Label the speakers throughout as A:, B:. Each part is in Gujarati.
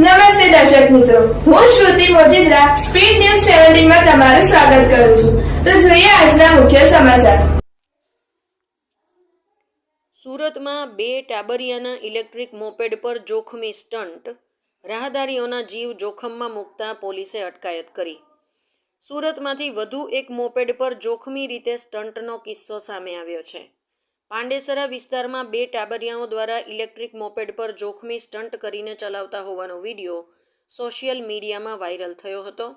A: નમસ્તે દર્શક મિત્રો. હું શ્રુતિ મોજીદ્રા, સ્પીડ ન્યૂઝ સેવન્ટીનમાં તમારું સ્વાગત કરું છું. તો જોઈએ આજના મુખ્ય સમાચાર.
B: સુરતમાં બે ટાબરિયાના ઇલેક્ટ્રિક મોપેડ પર જોખમી સ્ટન્ટ રાહદારીઓના જીવ જોખમમાં મૂકતા પોલીસે અટકાયત કરી. સુરતમાંથી વધુ એક મોપેડ પર જોખમી રીતે સ્ટન્ટનો કિસ્સો સામે આવ્યો છે. પાંડેસરા વિસ્તારમાં બે ટાબરિયાઓ દ્વારા ઇલેક્ટ્રિક મોપેડ પર જોખમી સ્ટન્ટ કરીને ચલાવતા હોવાનો વીડિયો સોશિયલ મીડિયામાં વાયરલ થયો હતો.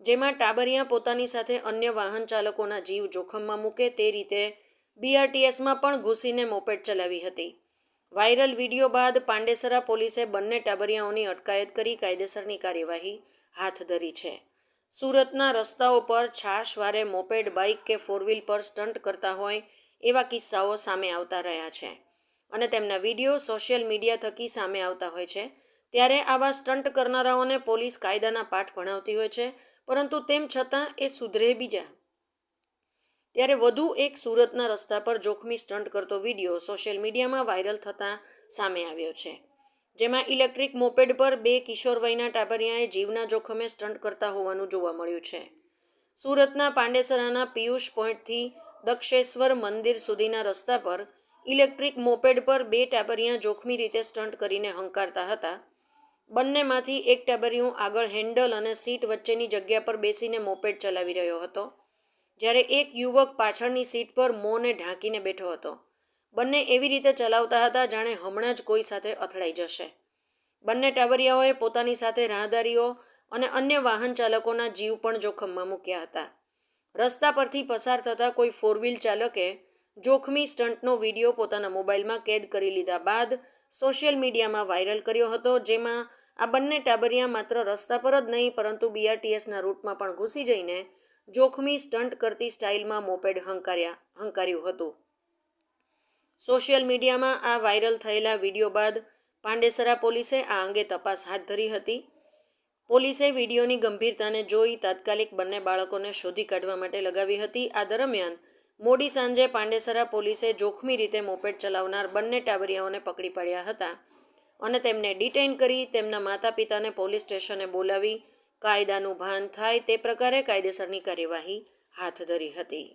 B: જેમાં ટાબરિયા પોતાની સાથે અન્ય વાહન ચાલકોના જીવ જોખમમાં મૂકે તે રીતે બીઆરટીએસમાં પણ ઘૂસીને મોપેડ ચલાવી હતી. વાયરલ વીડિયો બાદ પાંડેસરા પોલીસે બંને ટાબરિયાઓની અટકાયત કરી કાયદેસરની કાર્યવાહી હાથ ધરી છે. સુરતના રસ્તાઓ પર છાશવારે મોપેડ, બાઇક કે ફોરવ્હીલ પર સ્ટન્ટ કરતા હોય એવા કિસ્સાઓ સામે આવતા રહ્યા છે અને તેમના વીડિયો સોશિયલ મીડિયા થકી સામે આવતા હોય છે. ત્યારે આવા સ્ટન્ટ કરનારાઓને પોલીસ કાયદાના પાઠ ભણાવતી હોય છે, પરંતુ તેમ છતાં એ સુધરે બીજા. ત્યારે વધુ એક સુરતના રસ્તા પર જોખમી સ્ટન્ટ કરતો વીડિયો સોશિયલ મીડિયામાં વાયરલ થતાં સામે આવ્યો છે, જેમાં ઇલેક્ટ્રિક મોપેડ પર બે કિશોર વયના ટાબરિયાએ જીવના જોખમે સ્ટન્ટ કરતા હોવાનું જોવા મળ્યું છે. સુરતના પાંડેસરાના પિયુષ પોઈન્ટથી દક્ષેશ્વર મંદિર સુધીના રસ્તા પર ઇલેક્ટ્રિક મોપેડ પર બે ટાબરિયા જોખમી રીતે સ્ટન્ટ કરીને હંકારતા હતા. બંનેમાંથી એક ટાબરિયું આગળ હેન્ડલ અને સીટ વચ્ચેની જગ્યા પર બેસીને મોપેડ ચલાવી રહ્યો હતો, જ્યારે એક યુવક પાછળની સીટ પર મોંને ઢાંકીને બેઠો હતો. બંને એવી રીતે ચલાવતા હતા જાણે હમણાં જ કોઈ સાથે અથડાઈ જશે. બંને ટાબરિયાઓએ પોતાની સાથે રાહદારીઓ અને અન્ય વાહન ચાલકોના જીવ પણ જોખમમાં મૂક્યા હતા. રસ્તા પરથી પસાર થતા કોઈ ફોર ચાલકે જોખમી સ્ટન્ટનો વીડિયો પોતાના મોબાઈલમાં કેદ કરી લીધા બાદ સોશિયલ મીડિયામાં વાયરલ કર્યો હતો, જેમાં આ બંને ટાબરિયા માત્ર રસ્તા પર જ નહીં, પરંતુ બીઆરટીએસના રૂટમાં પણ ઘૂસી જઈને જોખમી સ્ટન્ટ કરતી સ્ટાઇલમાં મોપેડ હંકાર્યા, હંકાર્યું હતું. સોશિયલ મીડિયામાં આ વાયરલ થયેલા વીડિયો બાદ પાંડેસરા પોલીસે આ અંગે તપાસ હાથ ધરી હતી. પોલીસે વિડીયોની ગંભીરતાને જોઈ તાત્કાલિક બંને બાળકોને શોધી કાઢવા માટે લગાવી હતી. આ દરમિયાન મોડી સાંજે પાંડેસરા પોલીસે જોખમી રીતે મોપેડ ચલાવનાર બંને ટાબરિયાઓને પકડી પાડ્યા હતા અને તેમને ડિટેઇન કરી તેમના માતા પિતાને પોલીસ સ્ટેશને બોલાવી કાયદાનું ભાન થાય તે પ્રકારે કાયદેસરની કાર્યવાહી હાથ ધરી હતી.